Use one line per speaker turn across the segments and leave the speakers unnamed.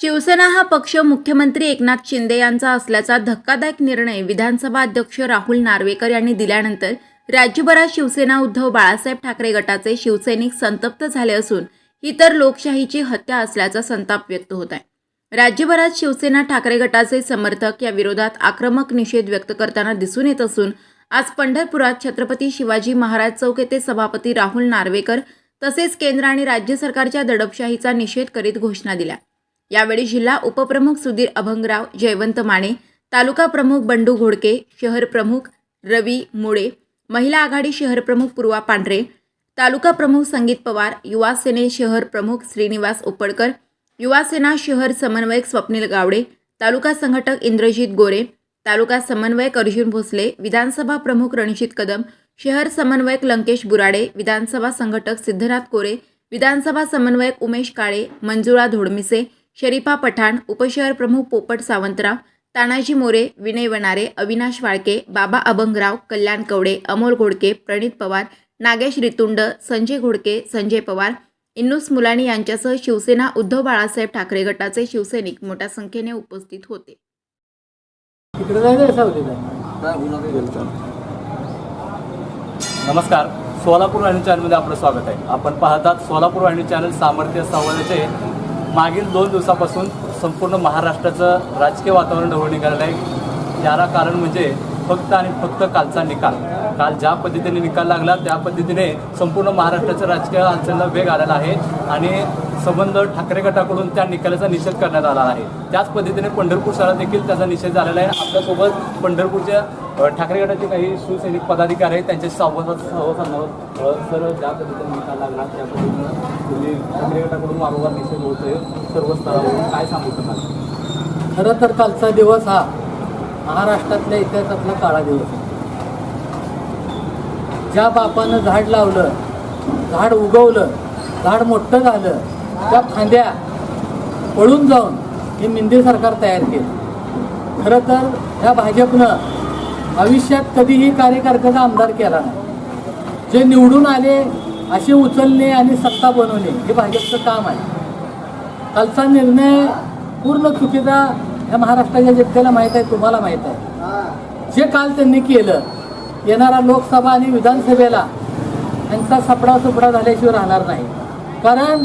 शिवसेना हा पक्ष मुख्यमंत्री एकनाथ शिंदे यांचा असल्याचा धक्कादायक निर्णय विधानसभा अध्यक्ष राहुल नार्वेकर यांनी दिल्यानंतर राज्यभरात शिवसेना उद्धव बाळासाहेब ठाकरे गटाचे शिवसैनिक संतप्त झाले असून ही तर लोकशाहीची हत्या असल्याचा संताप व्यक्त होत आहे. राज्यभरात शिवसेना ठाकरे गटाचे समर्थक या विरोधात आक्रमक निषेध व्यक्त करताना दिसून येत असून आज पंढरपुरात छत्रपती शिवाजी महाराज चौक येथे सभापती राहुल नार्वेकर तसेच केंद्र आणि राज्य सरकारच्या दडपशाहीचा निषेध करीत घोषणा दिल्या. यावेळी जिल्हा उपप्रमुख सुधीर अभंगराव जयवंत माने तालुका प्रमुख बंडू घोडके शहर प्रमुख रवी मुळे महिला आघाडी शहर प्रमुख पूर्वा पांढरे तालुका प्रमुख संगीत पवार युवा सेने शहर प्रमुख श्रीनिवास उपडकर युवा सेना शहर समन्वयक स्वप्नील गावडे तालुका संघटक इंद्रजित गोरे तालुका समन्वयक अर्जुन भोसले विधानसभा प्रमुख रणजित कदम शहर समन्वयक लंकेश बुराडे विधानसभा संघटक सिद्धनाथ कोरे विधानसभा समन्वयक उमेश काळे मंजुळा धोडमिसे शरीफा पठाण उपशहर प्रमुख पोपट सावंतराव तानाजी मोरे विनय वनारे अविनाश वाळके बाबा अभंगराव कल्याण कवडे अमोल घोडके प्रणित पवार नागेश रितुंड संजय घोडके संजय पवार इन्नुस मुलानी यांच्यासह शिवसेना उद्धव बाळासाहेब ठाकरे गटाचे शिवसैनिक मोठ्या संख्येने उपस्थित होते.
नमस्कार. सोलापूर वाहिनी चॅनलमध्ये आपलं स्वागत आहे. आपण पाहतात सोलापूर वाहिनी चॅनल सामर्थ्य संवादाचे मागील दोन दिवसापासून संपूर्ण महाराष्ट्राचं राजकीय वातावरण ढवळून निघालेलं आहे याला कारण म्हणजे फक्त आणि फक्त कालचा निकाल. काल ज्या पद्धतीने निकाल लागला त्या पद्धतीने संपूर्ण महाराष्ट्राच्या राजकीय हालचालीला वेग आलेला आहे. आणि संबंध ठाकरे गटाकडून त्या निकालाचा निषेध करण्यात आला आहे. त्याच पद्धतीने पंढरपूर शहरात देखील त्याचा निषेध झालेला आहे. आपल्यासोबत पंढरपूरच्या ठाकरे गटाचे काही शिवसैनिक पदाधिकारी आहेत. त्यांच्याशी संवाद संवाद साधणार सर ज्या पद्धतीने निकाल लागला त्या पद्धतीनं तुम्ही ठाकरे गटाकडून वारंवार निषेध आहे सर्व स्तरावरून काय सांगू शकाल?
खरं तर कालचा दिवस हा महाराष्ट्रातल्या इतिहासातला काळा दिवस. आहे ज्या बापानं झाड लावलं झाड उगवलं झाड मोठं झालं त्या फांद्या पळून जाऊन हे मिंदे सरकार तयार केलं. खरं तर ह्या भाजपनं आयुष्यात कधीही कार्यकर्त्याचा आमदार केला नाही. जे निवडून आले असे उचलणे आणि सत्ता बनवणे हे भाजपचं काम आहे. कालचा निर्णय पूर्ण चुकीचा या महाराष्ट्राच्या जनतेला माहीत आहे तुम्हाला माहीत आहे. जे काल त्यांनी केलं येणारा लोकसभा आणि विधानसभेला यांचा सपडा सुपडा झाल्याशिवाय राहणार नाही. कारण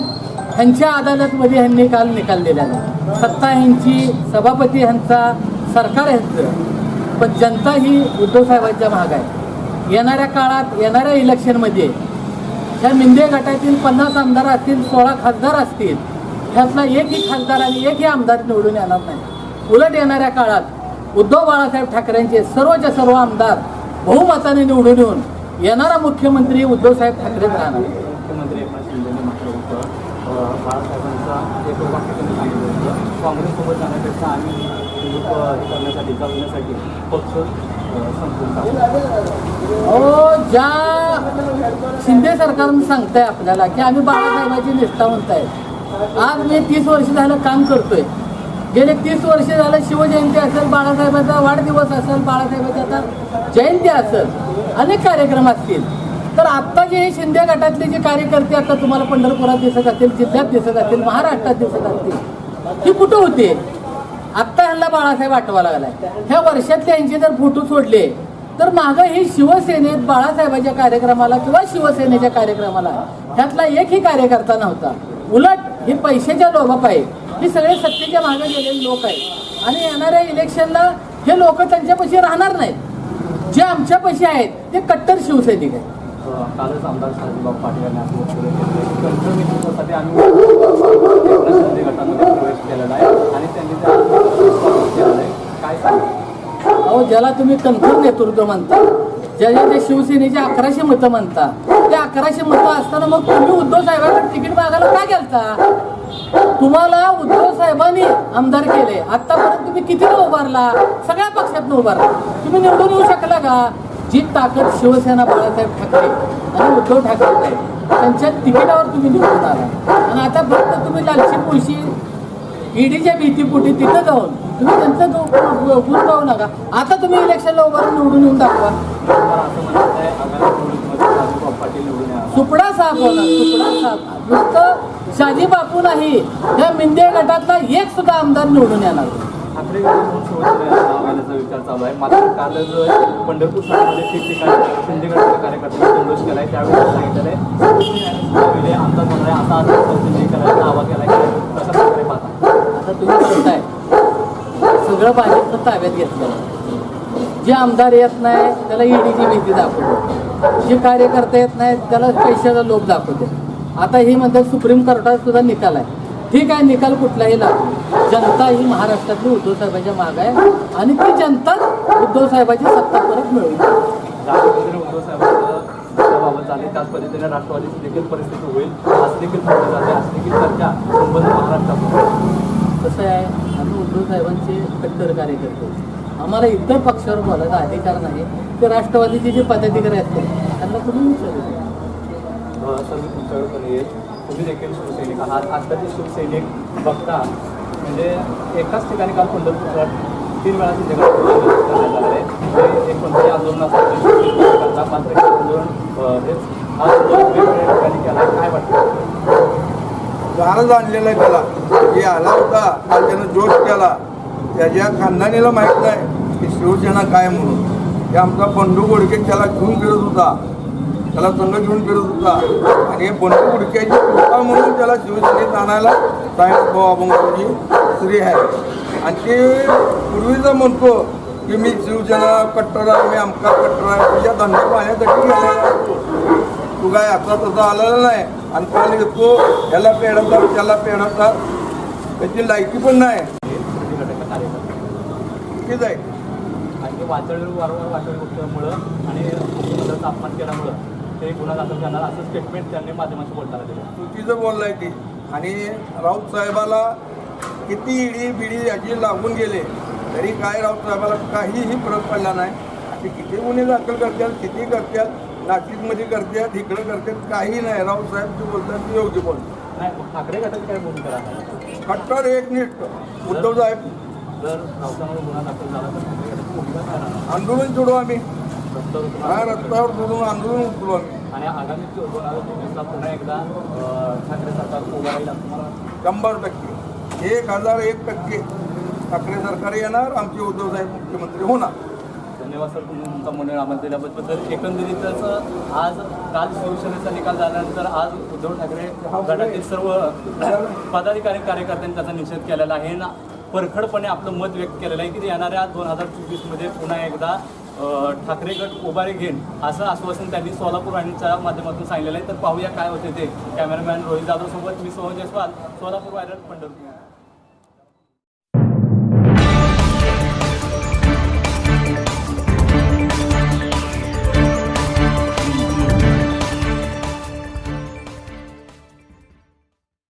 ह्यांच्या अदालतमध्ये ह्यांनी काल निकाल दिलेला आहे. सत्ता ह्यांची सभापती ह्यांचा सरकार ह्यांचं. पण जनता ही उद्धव साहेबांच्या भाग आहे. येणाऱ्या काळात येणाऱ्या इलेक्शनमध्ये ह्या मिंदे गटातील पन्नास आमदार असतील सोळा खासदार असतील ह्यातला एकही खासदार आणि एकही आमदार निवडून येणार नाही. उलट येणाऱ्या काळात उद्धव बाळासाहेब ठाकरेंचे सर्वच्या सर्व आमदार बहुमताने निवडून येऊन येणारा मुख्यमंत्री उद्धवसाहेब ठाकरेच राहणार
मुख्यमंत्री एकनाथ शिंदेने म्हटलं होतं अ, बाळासाहेबांचा एक वाक्य त्यांनी सांगितलं होतं काँग्रेससोबत जाण्यापेक्षा आम्ही हिंदुत्व करण्यासाठी जगण्यासाठी पक्ष संपून
ज्या शिंदे सरकारनं सांगताय आपल्याला की आम्ही बाळासाहेबांची निष्ठावंत आहे आज मी तीस वर्ष झालं काम करतोय. गेले तीस वर्ष झालं शिवजयंती असेल बाळासाहेबांचा वाढदिवस असेल बाळासाहेबांचा आता जयंती असेल अनेक कार्यक्रम असतील. तर आत्ता जे शिंदे गटातले जे कार्यकर्ते आता तुम्हाला पंढरपुरात दिसत असतील जिल्ह्यात दिसत असतील महाराष्ट्रात दिसत असतील ही कुठं होते? आत्ता ह्यांना बाळासाहेब आठवा लागलाय. ह्या वर्षातले यांचे जर फोटो सोडले तर मागं हे शिवसेनेत बाळासाहेबांच्या कार्यक्रमाला किंवा शिवसेनेच्या कार्यक्रमाला ह्यातला एकही कार्यकर्ता नव्हता. उलट हे पैशाच्या लोभापायी हे सगळे सत्तेच्या मागे गेलेले लोक आहेत. आणि येणाऱ्या इलेक्शनला हे लोक त्यांच्यापाशी राहणार नाहीत. जे आमच्यापाशी आहेत ते कट्टर शिवसैनिक आहेत.
कालच आमदार शहाजीबाब पाटील यांनी असं वक्तव्य केलं आहे. कंट्रोल आम्ही एकनाथ गटामध्ये प्रवेश केलेला आहे आणि त्यांनी केलेलं आहे. काय सांगा?
अहो ज्याला तुम्ही कणखर नेतृत्व म्हणता ज्याच्या त्या शिवसेनेचे अकराशे मतं म्हणता ते अकराशे मतं असताना मग तुम्ही उद्धव साहेबांकडे तिकीट मागायला का गेलता? तुम्हाला उद्धव साहेबांनी आमदार केले. आतापर्यंत तुम्ही कितीला उभारला? सगळ्या पक्षातनं उभारला. तुम्ही निवडून येऊ शकला का? जी ताकद शिवसेना बाळासाहेब ठाकरे आणि उद्धव ठाकरे आहे त्यांच्या तिकिटावर तुम्ही निवडून आला. आणि आता फक्त तुम्ही लालशी पोशी ईडीच्या भीतीपोटी तिथं जाऊन तुम्ही त्यांचं जो गुण पाहू नका. आता तुम्ही इलेक्शनला उभारून निवडून येऊन दाखवा. सुपडा साहेब सुपडा साहेब नुसतं शाजी बापू नाही या मिंदे गटातला एक सुद्धा आमदार निवडून येणार
ठाकरे गटातून विचार चालू आहे. मात्र काल पंढरपूर शहरामध्ये ठिकठिकाणी शिंदेगडच्या कार्यकर्त्यांनी कार्यकर्त्यांनी केला आहे त्यावेळी सांगितलं आहे शिवसेने आमदार होणार आहे आता असं शिंदे करायचा दावा केलाय. कशा प्रकारे पाहता.
आता तुम्ही म्हणताय सगळं भाजपनं ताब्यात घेतलं जे आमदार येत नाही त्याला ईडीची भीती दाखवतो जे कार्यकर्ते येत नाहीत त्याला पैशाचा लोभ दाखवते आता ही म्हणतात सुप्रीम कोर्टात सुद्धा निकाल आहे. ठीक आहे निकाल कुठलाही लागू जनता ही महाराष्ट्रातली उद्धव साहेबांच्या माग आहे. आणि ती जनता उद्धव साहेबांची सत्ता परत मिळवली.
बाबत झाले. त्याच पद्धतीने राष्ट्रवादीची देखील परिस्थिती होईल. असं देखील जाते. असं देखील चर्चा संबंध महाराष्ट्रात
कसं आहे? आम्ही कट्टर कार्यकर्ते. आम्हाला इतर पक्षावर बोलायचा अधिकार नाही. ते राष्ट्रवादीचे जे पदाधिकारी असतात त्यांना तुम्ही विचारू शकता.
मी तुमच्याकडे पण येईल. तुम्ही देखील शिवसैनिक आहात. आजकालचे शिवसैनिक बघता म्हणजे एकाच ठिकाणी काल पंढरपुरात तीन वेळा संध्याकाळी करण्यात आलेलं आहे. एक कोणत्याही आंदोलनासाठी करता मात्र आंदोलन अं, हे वेगवेगळ्या ठिकाणी केलं आहे काय वाटतं?
गारच आणलेला आहे त्याला. जे आला होता काल त्यानं जोश केला. त्याच्या खानदानीला माहीत नाही की शिवसेना काय म्हणून. हे आमचा बंडू गोडके त्याला घेऊन फिरत होता. त्याला संघ घेऊन फिरत होता. आणि हे बंडू गुडक्याची कृपा म्हणून त्याला शिवसेनेत आणायला साहेब भाऊ अभंगाची स्त्री आहे आणि ते पूर्वीचा म्हणतो की मी शिवसेना कट्टर आहे मी अमका कट्टर आहे. तुझ्या धंदा पाहण्यासाठी गेलेला तू काय आता तसं आलेला नाही. आणि काल येतो याला पेडवतात त्याला पेडवतात त्याची लायकी पण नाही. ठीक आहे.
आणि ते वाचळ वारंवार वाचळ मुळं आणि तापमान केल्यामुळं. ते गुन्हा दाखल करणार असं स्टेटमेंट त्यांनी माध्यमाशी बोलताना दिलं.
चुकीचं बोललाय ती. आणि राऊत साहेबाला किती इडी बिडी याची लागून गेले तरी काय राऊत साहेबाला काहीही फरक पडला नाही. ते किती गुन्हे दाखल करतात किती करतात नाशिकमध्ये करतात इकडं करतात काही नाही. राऊत साहेब जे बोलतात ते योग्य बोलतात.
नाही ठाकरे गटाची काय भूमिका राहणार
कट्टर एकनिष्ठ उद्धव साहेब.
जर राऊतांवर गुन्हा दाखल झाला तर
आंदोलन सोडू आम्ही. हा. रस्त्यावर सोडून आंदोलन उचलू आम्ही.
आणि आगामी दोन हजार चोवीसला पुन्हा एकदा ठाकरे सरकार उभं राहील.
शंभर टक्के. एक हजार एक टक्के. ठाकरे सरकार येणार आमचे उद्धव साहेब मुख्यमंत्री होणार.
धन्यवाद सर तुम्ही तुमचा मनोर आम्हाला दिल्याबद्दल एकंदरीतच आज काल शिवसेनेचा निकाल झाल्यानंतर आज उद्धव ठाकरे गटातील सर्व पदाधिकारी कार्यकर्त्यांनी त्याचा निषेध केलेला आहे. ना परखडपणे आपलं मत व्यक्त केलेलं आहे की येणाऱ्या दोन हजार चोवीसमध्ये पुन्हा एकदा ठाकरे गट उभारी घेईन असं आश्वासन त्यांनी सोलापूर वाहिनीच्या माध्यमातून सांगितलेलं आहे. तर पाहूया काय होते ते. कॅमेरामॅन रोहित जाधव सोबत मी सोहन जयस्वाल सोलापूर वायरल पंढरपूर.